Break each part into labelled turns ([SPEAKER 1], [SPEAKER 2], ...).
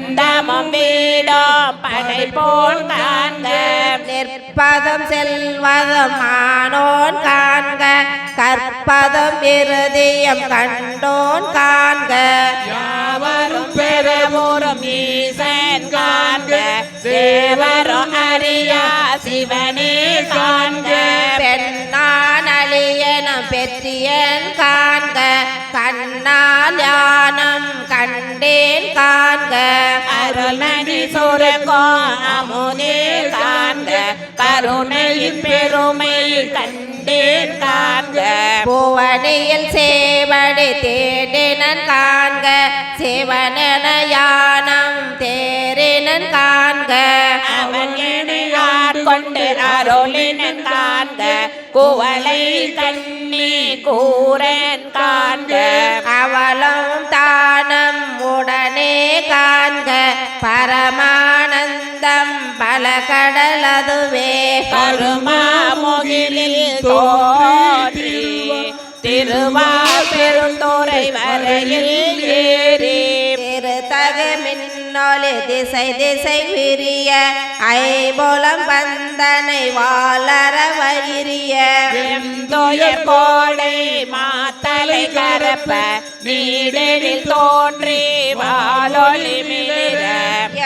[SPEAKER 1] அண்டமும் வீடும் படைப்போன் காண்க
[SPEAKER 2] நிற்பதம் செல்வதம் ஆனோன் காண்க. கற்பதம் இருதயம் கண்டோன் காண்க.
[SPEAKER 1] யாவரும் பெறவோரும் ஈசன் காண்க. தேவரும் அறியா சிவனே காண்க. கருணையின் பெருமை கண்டேன் காண்க.
[SPEAKER 2] புவனியில் சேவடி தேடினன் காண்க. சிவனென யானம் தேரினன் காண்க.
[SPEAKER 1] அவன் இணையார் கொண்டு அருளினன் காண்க. குவளை கண்ணி கூரன் காண்க.
[SPEAKER 2] அவளும் தானம் உடனே காண்க. பல கடலதுவே
[SPEAKER 1] கருமா முகிலில் தோன்றி திருவா பெருந்துறை வரையில்
[SPEAKER 2] மின்னொலி திசை திசை விரிய ஐபோலம் பந்தனை வாளர வயிரிய
[SPEAKER 1] வெந்தோயர் கோடை மாத்தலை கரப்ப நீடெழில் தோன்றி வாலொளி மிளிர.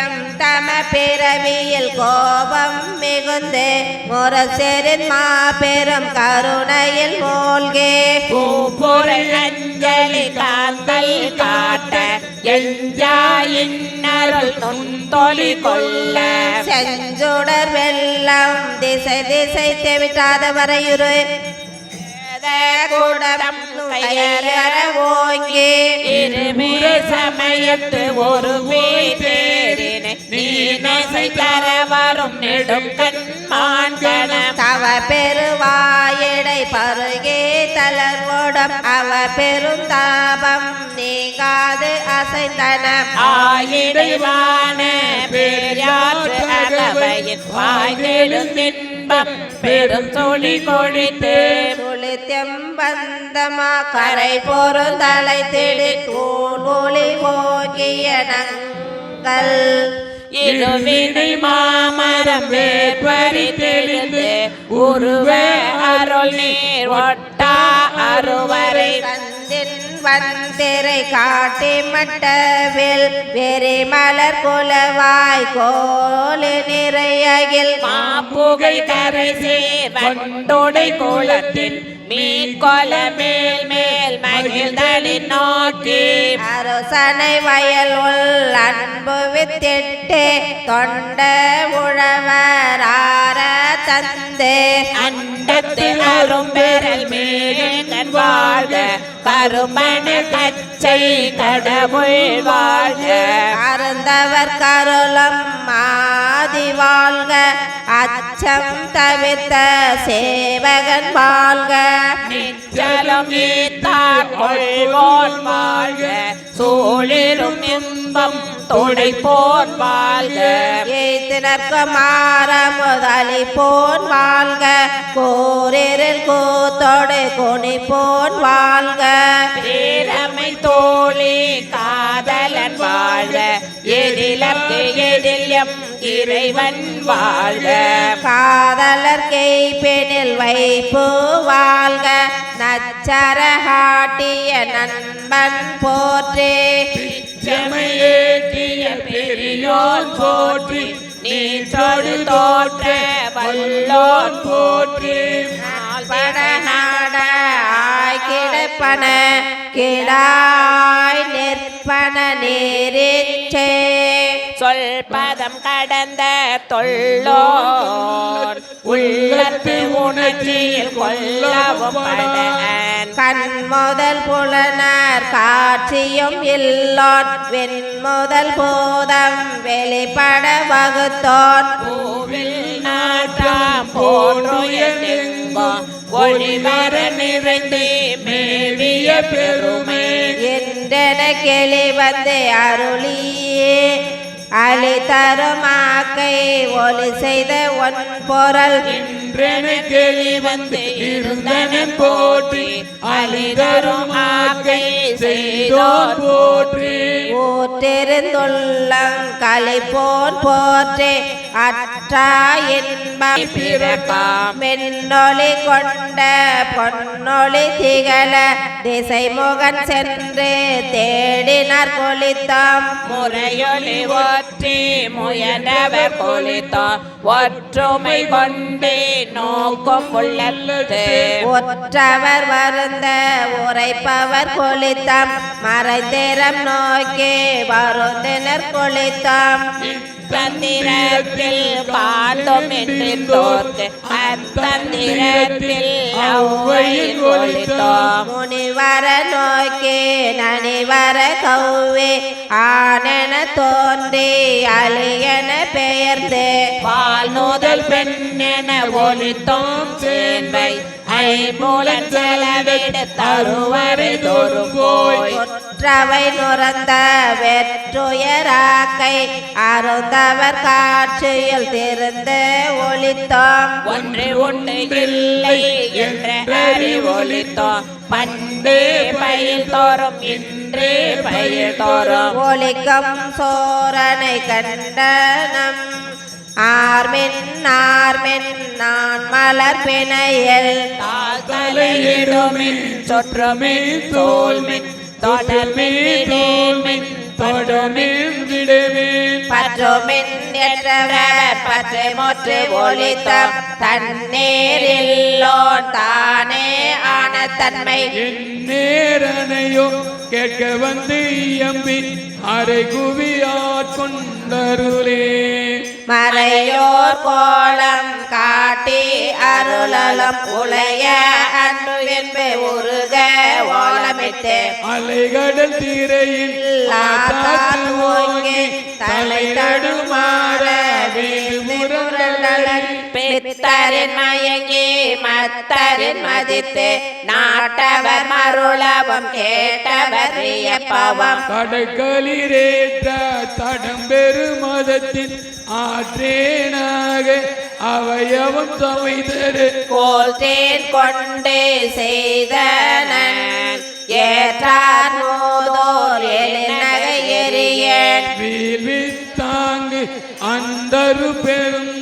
[SPEAKER 2] எம் தம பிறவியில் கோபம் மிகுந்து முரசெரின் மாபெரும் கருணையில் மூழ்கே.
[SPEAKER 1] பூப்புரை அஞ்சலி காத்தல் காட்ட எஞ்சாயின்னருள் நுண்தொலி கொள்ள.
[SPEAKER 2] செஞ்சுடர் வெள்ளம் திசை திசை தெவிட்டாத வரையுரு கூடம் ஓங்கி.
[SPEAKER 1] இருமே சமயத்து ஒரு பேரினை நீ நசை தர வரும் நெடும் கண்மான் கணம்
[SPEAKER 2] தவ பெருவாயடை பருகே தளர்வோடம் அவ பெரும் தாபம் நீங்காது அசைந்தன
[SPEAKER 1] ஆயிடுவான பெரியாற்று அகவையின் வாய்ந்தெடும் இன்பம். பெரும் தொழி கொழித்து
[SPEAKER 2] சுழித்தெம் பந்தமா கரை பொருந்தலை திடு. தூள் ஒளி ஓகிய நங்கள்
[SPEAKER 1] இருவினை மாமரம் வேற்பறி தெளிந்து உருவ அருள் நீர் ஒட்டா அருவரை
[SPEAKER 2] வந்திரை காட்டி மட்டவில் வெறி மலர் குலவாய் கோலி நிறையில்
[SPEAKER 1] மாப்புகை கரை சேர் வண்டோடை கோலத்தில் மீன் கொல மேல் மேல் மகிழ்ந்தளி நோக்கி.
[SPEAKER 2] அரசனை வயல் உள் அன்பு வித்திட்டு தொண்ட உழவரார தந்து.
[SPEAKER 1] அண்டத்து அரும்பெறல் மேகன் வாழ்க. கருமண கச்சை கடவுள் வாழ்க.
[SPEAKER 2] அருந்தவர் கருளம் ஆதி வாழ்க. அச்சம் தவிர்த்த சேவகன் வாழ்க.
[SPEAKER 1] நிச்சலம் நீத்தார் வாழ்க. சூழிரும் இன்பம் துடைப்போன் வாழ்க.
[SPEAKER 2] ஏத்தினர்க்கு மாற முதலி போன் வாழ்க. கோரில் கூத்தோடு குனி போன் வாழ்க.
[SPEAKER 1] பேரமை தோழி காதலன் வாழ்க. எதிலக்கு எதிலம் இறைவன் வாழ்க.
[SPEAKER 2] காதலர் பெணில் வைப்பு வாழ்க. நச்சரகாட்டிய நண்பன் போற்றே.
[SPEAKER 1] செமையேற்றிய பெரியோன் போற்றி நீ தொடு தோற்ற வல்லோன் போற்றி.
[SPEAKER 2] பட நாட ஆய் கிடப்பன கிடாய் நிற்பன நேரிச்சே
[SPEAKER 1] சொல் பதம் கடந்த தொல்லோர். உள்ளத்து உணர்ச்சியில் கொல்லவும்
[SPEAKER 2] கண் முதல் புலனர் காட்சியும் இல்லோன். வெண் முதல் பூதம் வெளிப்பட வகுத்தோன்.
[SPEAKER 1] ஒளிவர நிறைந்து மேவிய பெருமை.
[SPEAKER 2] என்றென கிளி வந்து அருளியே. அழி தருமாக்கை ஒளி செய்த ஒன் பொருள்.
[SPEAKER 1] என்றென கேலி வந்து இருந்தனன் போற்றி அலிதரும் தருமாக்கை செய்தோர் போற்றி.
[SPEAKER 2] ஊற்றிருந்துள்ளம் களிப்போன் போற்றே அற்றா இன்பம்
[SPEAKER 1] பிறப்பாம்.
[SPEAKER 2] மென்னொளி கொண்ட பொன்னொளி திகழ திசை முகன் சென்று தேடினார் கொளித்தாம்
[SPEAKER 1] முறையொலி ஒற்றி முயன்றவர் கொளித்தோ ஒற்றுமை கொண்டே நோக்கும் உள்ளத்து.
[SPEAKER 2] ஒற்றவர் வருந்த உரைப்பவர் கொளித்தாம் மறைந்திரம் நோக்கி வருந்தினர் கொளித்தாம்.
[SPEAKER 1] தந்திரத்தில் பார்த்தோம் என்று தோர்த்து அத்தந்திரத்தில் அவ்வையில் கொளித்தோம்
[SPEAKER 2] முனிவர நோக்கி நனிவர கௌவே ஆனென தோன்றி அலியன பெயர்ந்து.
[SPEAKER 1] பால் நூதல் பெண்ணென ஒலித்தோம் சேர்வை ஐமூலன் செலவிட தருவரை தோறும் போய்.
[SPEAKER 2] ஒற்றவை நுறந்த வெற்றுயராக்கை அருந்தவர் காட்சியில் திருந்து ஒளித்தோம்
[SPEAKER 1] ஒன்று உண்டு இல்லை என்ற அறிவொலித்தோம் பண்டே பயில் தோறும் இன்றே பயில் தோறும்.
[SPEAKER 2] ஒளிக்கம் சோரனை கண்டனம் ஆர்மென் ஆர்மென் நான் மலர் பிணையல்
[SPEAKER 1] தலையிடுமின் சொற்றமின் தோல்மின் தொடர்மின் தோல்மின் தொடமின் விடுமின்
[SPEAKER 2] பற்றுமின் என்றவர் பற்றை முற்று ஒளித்தம் தண்ணீரில்லோன் தானே ஆன தன்மை.
[SPEAKER 3] நேரனையோ கேட்க வந்து இயம்பி அரை குவி ஆட்கொண்டருளே
[SPEAKER 2] மறையோர் கோலம் காட்டி அருளலம் உளைய அன்று என்பே உருக ஓலமிட்டு
[SPEAKER 3] அலைகடல் தீரையில் ஓங்கி தலை முரண்டலை
[SPEAKER 2] பித்தரின் மயங்கி மத்தரின் மதித்து நாட்டவர் மருளவம் கேட்டவர் வியப்பவம்.
[SPEAKER 3] கடற்களிரேற்ற தடம்பெரு மதத்தின் ஆற்றேனாக அவையவம் சமைதரு
[SPEAKER 2] கோல் தேன் கொண்டு செய்தனன். ஏற்றார் மோதோர் எழினகை எரியன்
[SPEAKER 3] வீழ்வி தாங்கு அந்தரு பெரும்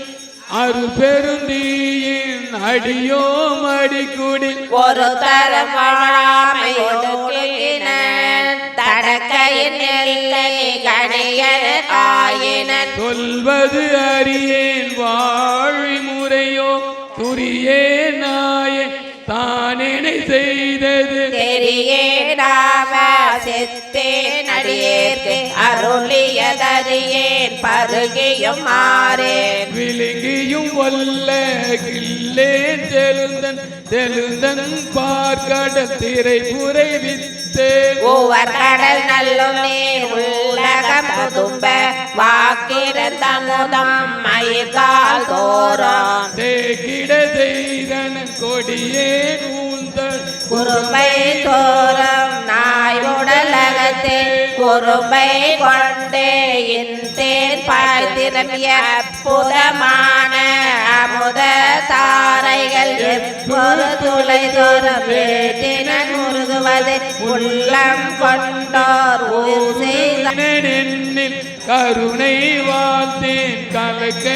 [SPEAKER 3] அரு பெருந்தீயின் அடியோம் அடிக்குடி
[SPEAKER 2] ஒரு தரம் வாழாமை
[SPEAKER 3] சொல்வது அறியேன் வாழி முறையோ துரியே நாய தானேனை செய்தது.
[SPEAKER 2] தெரியேடாவ செத்தேன் அடியேற்கு அருளியதறியேன் பருகியும் மாறேன்.
[SPEAKER 3] விழுங்கியும் வல்ல கில்லேன் தெலுந்தன் தெலுந்தன் பார்க்கடல் திரை புரை வித்தே
[SPEAKER 2] ஒவ்வொரு கடல் நல்லும் நீர் உலகம் புதும்ப வாக்கிரந்த முதம் மயிர்கால் தோறும்
[SPEAKER 3] தேக்கிட செய்தன கொடியே ஊந்தல்
[SPEAKER 2] குறும்பை தோறும் நாய் உடலகத்தே குறும்பை கொண்டு இந்தேன் பாய் திரும்பிய புதமான அமுத தாரைகள் எப்பொரு துளை தோறும் வேட்டின முருகுவது உள்ளம் கொண்டோர்
[SPEAKER 3] கருணை வாழ்த்தேன் கலக்க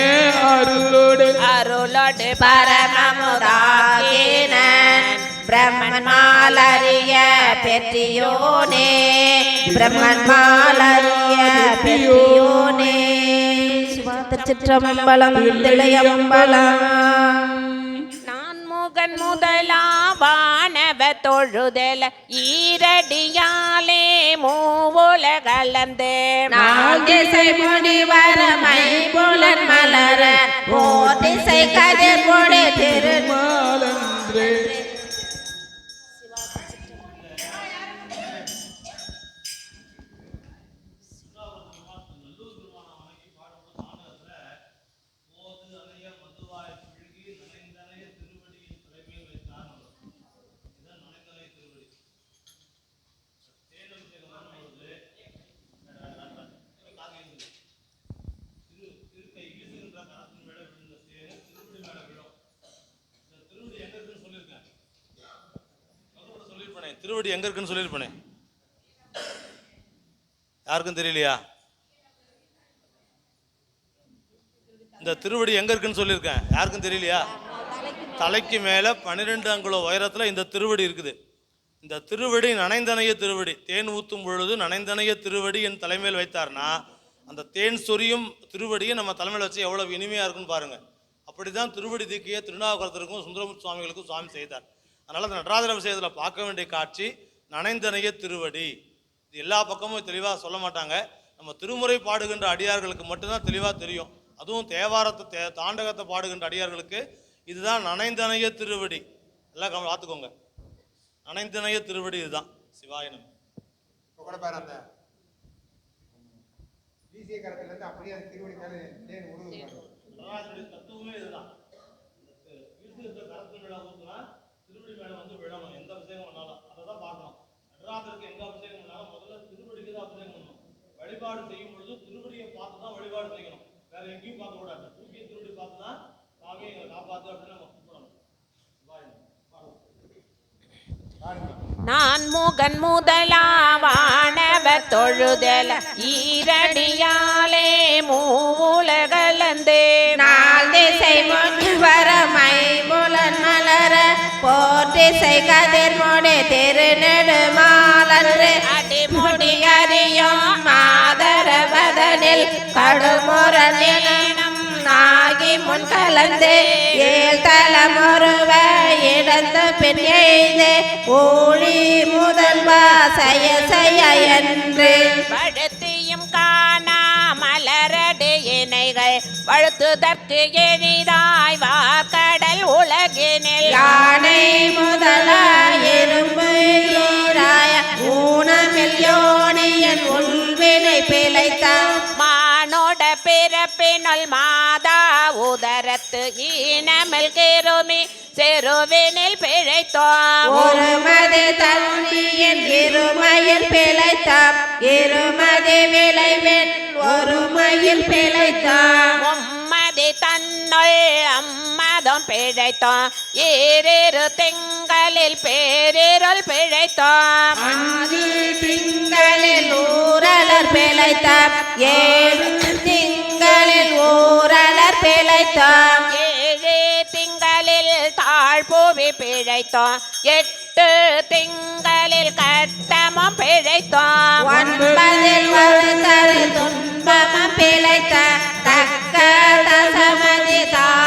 [SPEAKER 3] அருளோடு.
[SPEAKER 2] அருளோடு பரமமுதாக்கினன் பிரம்மன் மாலறிய பெற்றியோனே பிரம்மன் மாலறிய பெற்றியோனே. சிற்றம்பலம் திளையம்பலம்
[SPEAKER 1] நான் முகன் முதலாவானவ தொழுதல ஈரடியாலே மூவுல கலந்து.
[SPEAKER 2] நாள் திசை முனிவர மை புலன் மலர ஓர் திசை கதிர் கொடு திரு
[SPEAKER 4] திருவடி எங்க இருக்குன்னு சொல்லியிருப்பேனே. யாருக்கும் தெரியலையா? இந்த திருவடி எங்க இருக்குன்னு சொல்லியிருக்கேன். யாருக்கும் தெரியலையா? தலைக்கு மேல பன்னிரெண்டு அங்குல உயரத்துல இந்த திருவடி இருக்குது. இந்த திருவடி நனைந்தனைய திருவடி. தேன் ஊத்தும் பொழுது நனைந்தனைய திருவடி என் தலைமையில் வைத்தார்னா அந்த தேன் சொரியும் திருவடியை நம்ம தலைமையில் வச்சு எவ்வளவு இனிமையா இருக்குன்னு பாருங்க. அப்படிதான் திருவடி தீக்கிய திருநாவுக்கரத்திற்கும் சுந்தரமூர்த்தி சுவாமிகளுக்கும் சுவாமி செய்தார். அதனால அந்த நடராஜர விஷயத்தில் பார்க்க வேண்டிய காட்சி நனைந்தனைய திருவடி. இது எல்லா பக்கமும் தெளிவாக சொல்ல மாட்டாங்க. நம்ம திருமுறை பாடுகின்ற அடியார்களுக்கு மட்டும்தான் தெளிவாக தெரியும். அதுவும் தேவாரத்தை தே தாண்டகத்தை பாடுகின்ற அடியார்களுக்கு இதுதான் நனைந்தனைய திருவடி. எல்லாம் கவனம் பார்த்துக்கோங்க. நனைந்தனைய திருவடி இதுதான். சிவாயனம்
[SPEAKER 5] இப்போ கூட பாரு அந்த வீசிய கரத்துல இருந்து அப்படியே அந்த திருவடி மேல.
[SPEAKER 4] தத்துவமே இதுதான். மேல வந்து விழணும். எந்த அபிஷேகம் பண்ணாலும் அதை தான் பார்க்கணும். நடராஜருக்கு எங்க அபிஷேகம் பண்ணாலும் முதல்ல திருவடிக்கு தான் அபிஷேகம் பண்ணணும். வழிபாடு செய்யும் பொழுது திருவடியை பார்த்து தான் வழிபாடு செய்யணும். வேற எங்கேயும் பார்க்க கூடாது. தூக்கிய திருவடி பார்த்து தான் சாமி எங்களை காப்பாத்து அப்படின்னு நம்ம.
[SPEAKER 1] நான் முகன் முதலாவானவ தொழுதல ஈரடியாலே மூவுலகளந்தே
[SPEAKER 2] நாள் திசை மலர போற்றிசை கதிர் முடி திருநெடுமாலன்று.
[SPEAKER 1] அடிமுடி
[SPEAKER 2] அறியும் மாதரவதனில் கடுமுரனினம் நாகி முன் கலந்து ஏழ் தலமுருவ இடந்து பின் எய்து ஊழி முதல்வா செய்ய செய்ய என்று.
[SPEAKER 1] படுத்தியும் காணா மலரடு இணைகள் வழுத்துதற்கு எளிதாய் உலகினில்
[SPEAKER 2] யானை முதல எறும்பு ஈராய ஊனமில் யோனியன் உள்வினை பிழைத்தான்
[SPEAKER 1] மானோட பிறப்பினுள் மாதா உதரத்து ஈனமில் கிருமி செருவினில் பிழைத்தோம்.
[SPEAKER 2] ஒரு மதி தன்னியன் இருமையில் பிழைத்தான் இருமதி விளைவின் ஒரு மயில் பிழைத்தான்
[SPEAKER 1] உம்மதி தன்னுள் அம்மதம் பிழைத்தோம். ஈரிரு திங்களில் பேரிருள் பிழைத்தோம்.
[SPEAKER 2] திங்களில் ஊரலர் பிழைத்தான் ஏழு திங்களில் ஊரலர் பிழைத்தான்
[SPEAKER 1] ஏழு திங்களில் தாழ்புவி பிழைத்தோம். எட்டு திங்களில் கட்டமும் பிழைத்தோம்.
[SPEAKER 2] ஒன்பதில் ஒரு தரு துன்பமும் பிழைத்த தக்க தசமதி தாயோடு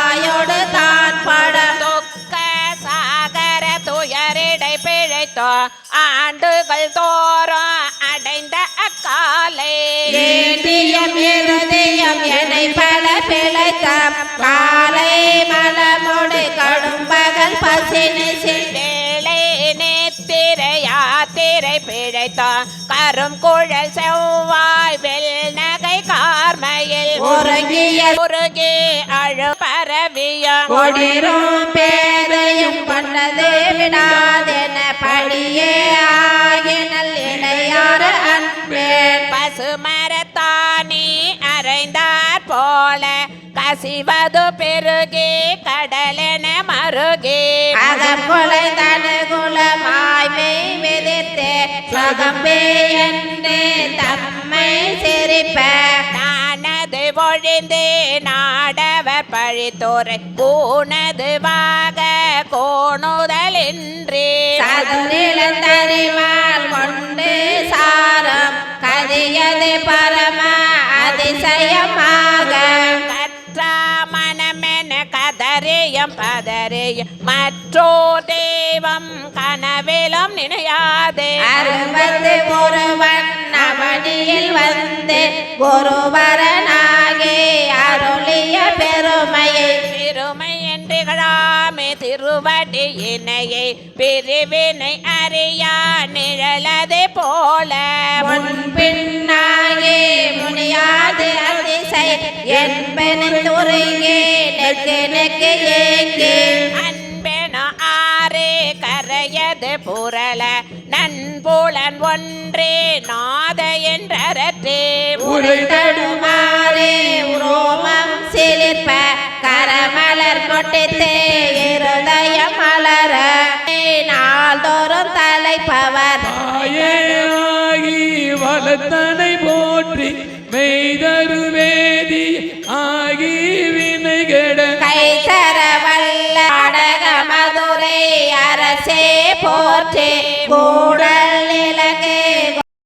[SPEAKER 1] பிழைத்தோம் ஆண்டுகள் தோறும் அடைந்த அக்காலை.
[SPEAKER 2] ஏட்டியம் இருதயம் என்னை பல பிழைத்த காலை மலமுடு கடும் பகல் பசினி
[SPEAKER 1] வேளை நேத்திரை யாத்திரை பிழைத்தோம் கரும் குழல் செவ்வாய் வெள் நகை கார்மையில்.
[SPEAKER 2] உறங்கிய
[SPEAKER 1] உருகி அழு பரவியம்
[SPEAKER 2] கொடிரும்
[SPEAKER 1] கசிவது பெருகி கடலென மருகி.
[SPEAKER 2] அகம்பொலை தனுகுலமாய் மெய் விதித்து சகம்பே என்று தம்மை சிரிப்ப.
[SPEAKER 1] நானது பொழிந்து நாடவர் பழித்தோரை கூனது வாக கோணுதலின்றி.
[SPEAKER 2] சதுரிழந்தறிவால் கொண்டு சாரம் கதியது பரம அதிசயமாக
[SPEAKER 1] பதறியம் மற்றோ தெய்வம் கனவிலும் நினையாதே.
[SPEAKER 2] அறுபது ஒருவன் அவனியில் வந்து குருவரனாகி அருளிய பெருமையை
[SPEAKER 1] சிறுமை என்று கழாமே திருவடி இணையை பிரிவினை அறியா நிழலது போல.
[SPEAKER 2] முன்பின்னாகி முடியாது அதிசை என்பன நெக்கு ஏங்கி
[SPEAKER 1] அன்பென ஆறு கரையது புரள நண்புலன் ஒன்றே நாத என்றே
[SPEAKER 2] உரை தடுமாறே ரோமம் சிலிர்ப்ப கரமலர் கொட்டித்தே இருதய மலர. நாள்தோறும் தலைப்பவர். வளர்த்த